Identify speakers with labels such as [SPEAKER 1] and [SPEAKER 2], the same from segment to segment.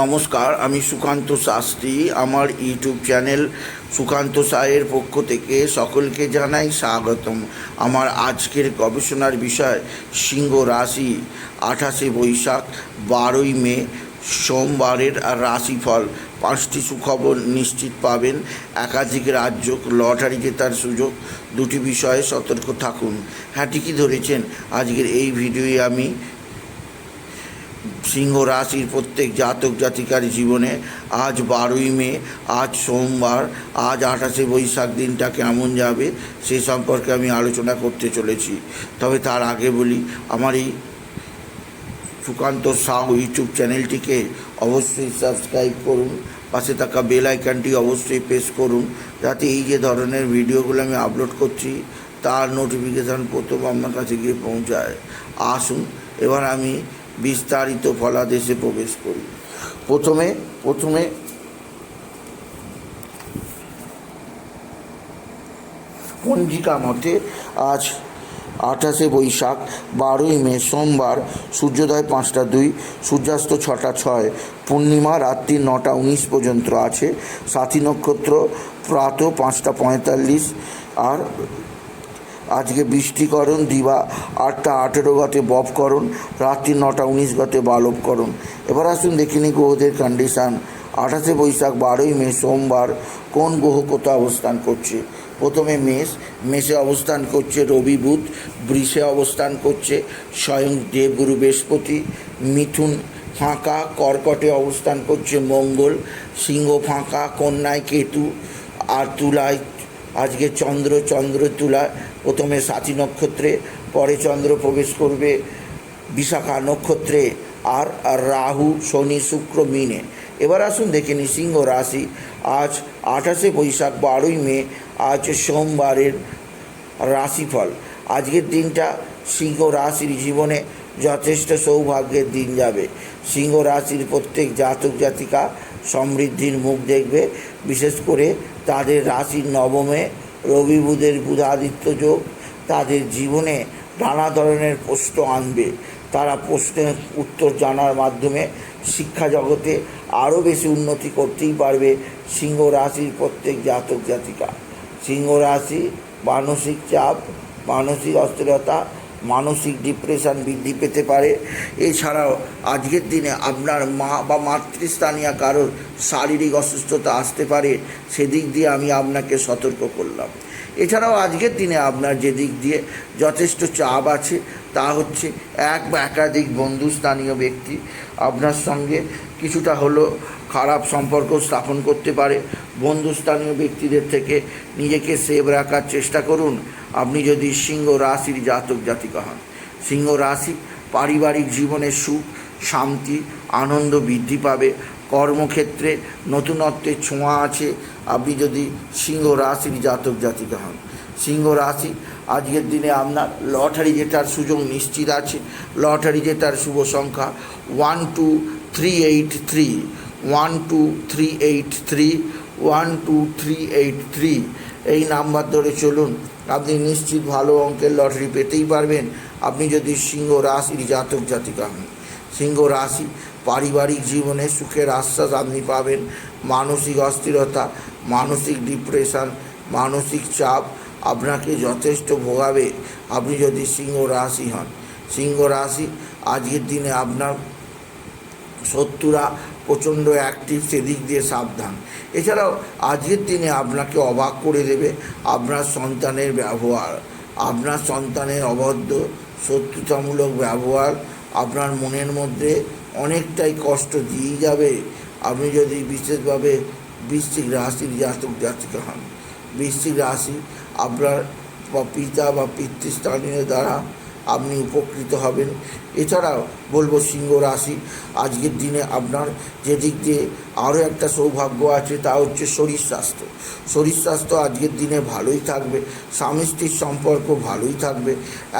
[SPEAKER 1] নমস্কার, আমি সুকান্ত শাস্ত্রী। আমার ইউটিউব চ্যানেল সুকান্ত সায়ের পক্ষ থেকে সকলকে জানাই স্বাগতম। আমার আজকের গবেষণার বিষয় সিংহ রাশি, আঠাশে বৈশাখ, বারোই মে, সোমবারের রাশিফল। পাঁচটি সুখবর নিশ্চিত পাবেন। একাধিক রাজ্য লটারি জেতার সুযোগ। দুটি বিষয়ে সতর্ক থাকুন। হ্যাঁ ঠিকই ধরেছেন। আজকের এই ভিডিওয়ে আমি সিংহ রাশির প্রত্যেক জাতক জাতিকার জীবনে আজ বারোই মে, আজ সোমবার, আজ আঠাশে বৈশাখ দিনটা কেমন যাবে সে সম্পর্কে আমি আলোচনা করতে চলেছি। তবে তার আগে বলি, আমার এই সুকান্ত সাউ ইউটিউব চ্যানেলটিকে অবশ্যই সাবস্ক্রাইব করুন, পাশে থাকা বেল আইকনটি অবশ্যই প্রেস করুন, যাতে এই যে ধরনের ভিডিওগুলো আমি আপলোড করছি, তার নোটিফিকেশান প্রথম আপনার কাছে গিয়ে পৌঁছায়। আসুন, এবার আমি বিস্তারিত ফলাদেশে প্রবেশ করি। প্রথমে প্রথমে পঞ্জিকা মতে আজ আঠাশে বৈশাখ, বারোই মে, সোমবার, সূর্যোদয় পাঁচটা দুই, সূর্যাস্ত ছটা ছয়, পূর্ণিমা রাত্রি নটা উনিশ পর্যন্ত আছে, সাথী নক্ষত্র প্রাত পাঁচটা পঁয়তাল্লিশ, আর আজকে বৃষ্টিকরণ দিবা আটটা আঠেরো গতে বপকরণ রাত্রি নটা উনিশ গতে বালবকরণ এবার আসুন দেখে নিই গ্রহদের কন্ডিশান আঠাশে বৈশাখ, বারোই মে, সোমবার কোন গ্রহ কোথাও অবস্থান করছে? প্রথমে মেষ, মেষে অবস্থান করছে রবি বুধ, বৃষে অবস্থান করছে স্বয়ং দেবগুরু বৃহস্পতি, মিথুন ফাঁকা, কর্কটে অবস্থান করছে মঙ্গল, সিংহ ফাঁকা, কন্যায় কেতু আর তুলায় আজকে চন্দ্র চন্দ্র তুলা, প্রথমে সাথী নক্ষত্রে, পরে চন্দ্র প্রবেশ করবে বিশাখা নক্ষত্রে, আর আর রাহু, শনি, শুক্র, মিনে। এবার আসুন দেখে নিই সিংহ রাশি। আজ আঠাশে বৈশাখ, বারোই মে, আজ সোমবারের রাশিফল। আজকের দিনটা সিংহ রাশির জীবনে যথেষ্ট সৌভাগ্যের দিন যাবে। সিংহ রাশির প্রত্যেক জাতক জাতিকা সমৃদ্ধির মুখ দেখবে। বিশেষ করে তাদের রাশির নবমে রবি বুধের বুধাদিত্য যোগ তাদের জীবনে নানা ধরনের প্রশ্ন আনবে। তারা প্রশ্নের উত্তর জানার মাধ্যমে শিক্ষা জগতে আরও বেশি উন্নতি করতেই পারবে সিংহ রাশির প্রত্যেক জাতক জাতিকা। সিংহ রাশি মানসিক চাপ, মানসিক অস্থিরতা মানসিক ডিপ্রেশন বৃদ্ধি পেতে পারে। এছাড়াও আজকের দিনে আপনার মা বা মাতৃস্থানীয় কারোর শারীরিক অসুস্থতা আসতে পারে, সেদিক দিয়ে আমি আপনাকে সতর্ক করলাম। এছাড়াও আজকের দিনে আপনার যে দিক দিয়ে যথেষ্ট চাপ আছে, তা হচ্ছে এক বা একাধিক বন্ধু স্থানীয় ব্যক্তি আপনার সঙ্গে কিছুটা হলো খারাপ সম্পর্ক স্থাপন করতে পারে। বন্ধুস্থানীয় ব্যক্তিদের থেকে নিজেকে সেভ রাখার চেষ্টা করুন। আপনি যদি সিংহ রাশির জাতক জাতিকা হন, সিংহ রাশি পারিবারিক জীবনে সুখ, শান্তি, আনন্দ বৃদ্ধি পাবে। কর্মক্ষেত্রে নতুনত্বের ছোঁয়া আছে। আপনি যদি সিংহ রাশির জাতক জাতিকা হন, সিংহ রাশি আজকের দিনে আপনার লটারি জেতার সুযোগ নিশ্চিত আছে। লটারি জেতার শুভ সংখ্যা one two three eight three one two three eight three one two three eight three এই নাম্বার ধরে চলুন। আপনি নিশ্চিত ভালো অঙ্কের লটারি পেতেই পারবেন। আপনি যদি সিংহ রাশির জাতক জাতিকা হন, সিংহ রাশি পারিবারিক জীবনে সুখের আশ্বাস আপনি পাবেন। মানসিক অস্থিরতা, মানসিক ডিপ্রেশন মানসিক চাপ আপনাকে যথেষ্ট ভোগাবে। আপনি যদি সিংহ রাশি হন, সিংহ রাশি আজকের দিনে আপনার শত্রুরা প্রচণ্ড অ্যাক্টিভ সেদিক দিয়ে সাবধান। এছাড়াও আজকের দিনে আপনাকে অবাক করে দেবে আপনার সন্তানের ব্যবহার। আপনার সন্তানের অবদ্ধ, শত্রুতামূলক ব্যবহার আপনার মনের মধ্যে অনেকটাই কষ্ট দিয়ে যাবে। আপনি যদি বিশেষভাবে বৃশ্চিক রাশির জাতক জাতিকা হন, বৃশ্চিক রাশি আপনার পিতা বা পিতৃস্থানীয় দ্বারা আপনি উপকৃত হবেন। এছাড়াও বলব সিংহ রাশি, আজকের দিনে আপনার যে দিক দিয়ে আরও একটা সৌভাগ্য আছে তা হচ্ছে শরীর স্বাস্থ্য। শরীর স্বাস্থ্য আজকের দিনে ভালোই থাকবে, স্বামী স্ত্রীর সম্পর্ক ভালোই থাকবে,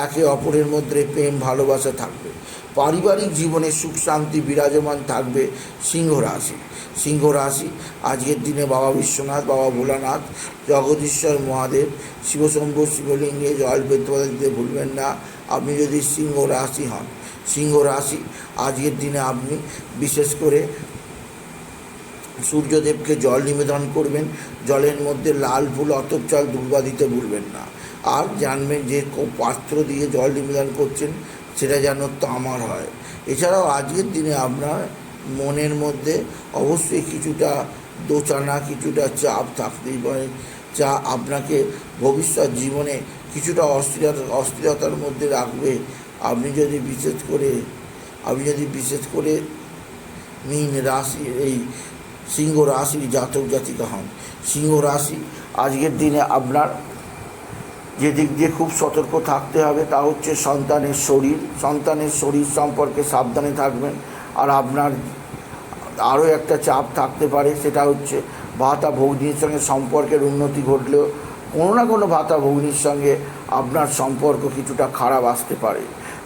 [SPEAKER 1] একে অপরের মধ্যে প্রেম, ভালোবাসা থাকবে। পারিবারিক জীবনে সুখ, শান্তি বিরাজমান থাকবে সিংহ রাশি। সিংহ রাশি, আজকের দিনে বাবা বিশ্বনাথ, বাবা ভোলানাথ, জগদীশ্বর মহাদেব, শিবশম্ভু, শিবলিঙ্গে, জল দিতে ভুলবেন না। আপনি যদি সিংহ রাশি হন, সিংহ রাশি, আজকের দিনে আপনি বিশেষ করে সূর্যদেবকে জল নিবেদন করবেন। জলের মধ্যে লাল ফুল, অতপ চাল দুর্বা দিতে ভুলবেন না। আর জানবেন যে পাত্র দিয়ে জল নিবেদন করছেন, সেটা যেন তামার হয়। এছাড়াও আজকের দিনে আপনার মনের মধ্যে অবশ্যই কিছুটা দোচানা, কিছুটা চাপ থাকতেই পারে। যা আপনাকে ভবিষ্যৎ জীবনে কিছুটা অস্থিরতা, অস্থিরতার মধ্যে রাখবে। আপনি যদি বিশেষ করে, আপনি যদি বিশেষ করে মীন রাশি, এই সিংহ রাশির জাতক জাতিকা হন। সিংহ রাশি, আজকের দিনে আপনার যে দিক দিয়ে খুব সতর্ক থাকতে হবে তা হচ্ছে সন্তানের শরীর। সন্তানের শরীর সম্পর্কে সাবধানে থাকবেন। আর আপনার আরও একটা চাপ থাকতে পারে, সেটা হচ্ছে ভাতা ভগ্নির সঙ্গে সম্পর্কের উন্নতি ঘটলেও কোনো না কোনো ভাতা ভগ্নির সঙ্গে আপনার সম্পর্ক কিছুটা খারাপ আসতে পারে।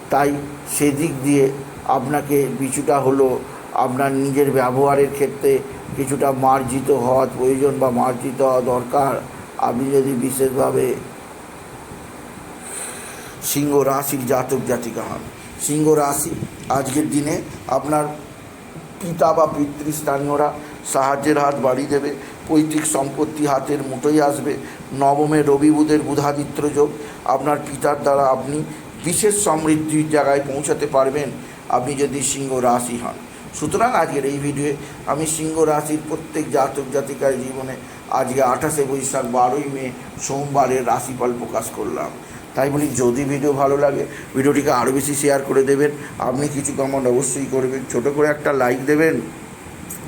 [SPEAKER 1] তাই সেদিক দিয়ে আপনাকে কিছুটা হলো আপনার নিজের ব্যবহারের ক্ষেত্রে কিছুটা মার্জিত হওয়া প্রয়োজন বা মার্জিত হওয়া দরকার। আপনি যদি বিশেষভাবে সিংহ রাশির জাতক জাতিকা হন। সিংহ রাশি আজকের দিনে আপনার পিতা বা পিতৃস্থানীয়রা সাহায্যের হাত বাড়িয়ে দেবে, পৈতৃক সম্পত্তি হাতের মুঠোই আসবে, নবমে রবি বুধের যোগ। আপনার পিতার দ্বারা আপনি বিশেষ সমৃদ্ধির জায়গায় পৌঁছাতে পারবেন, আপনি যদি সিংহ রাশি হন। সুতরাং আজকের এই ভিডিওয়ে আমি সিংহ রাশির প্রত্যেক জাতক জাতিকার জীবনে আজকে আঠাশে বৈশাখ বারোই মে সোমবারের রাশিফল প্রকাশ করলাম। তাই বলি, যদি ভিডিও ভালো লাগে ভিডিওটিকে আরও বেশি শেয়ার করে দেবেন। আপনি কিছু কমেন্ট অবশ্যই করবেন। ছোট করে একটা লাইক দেবেন।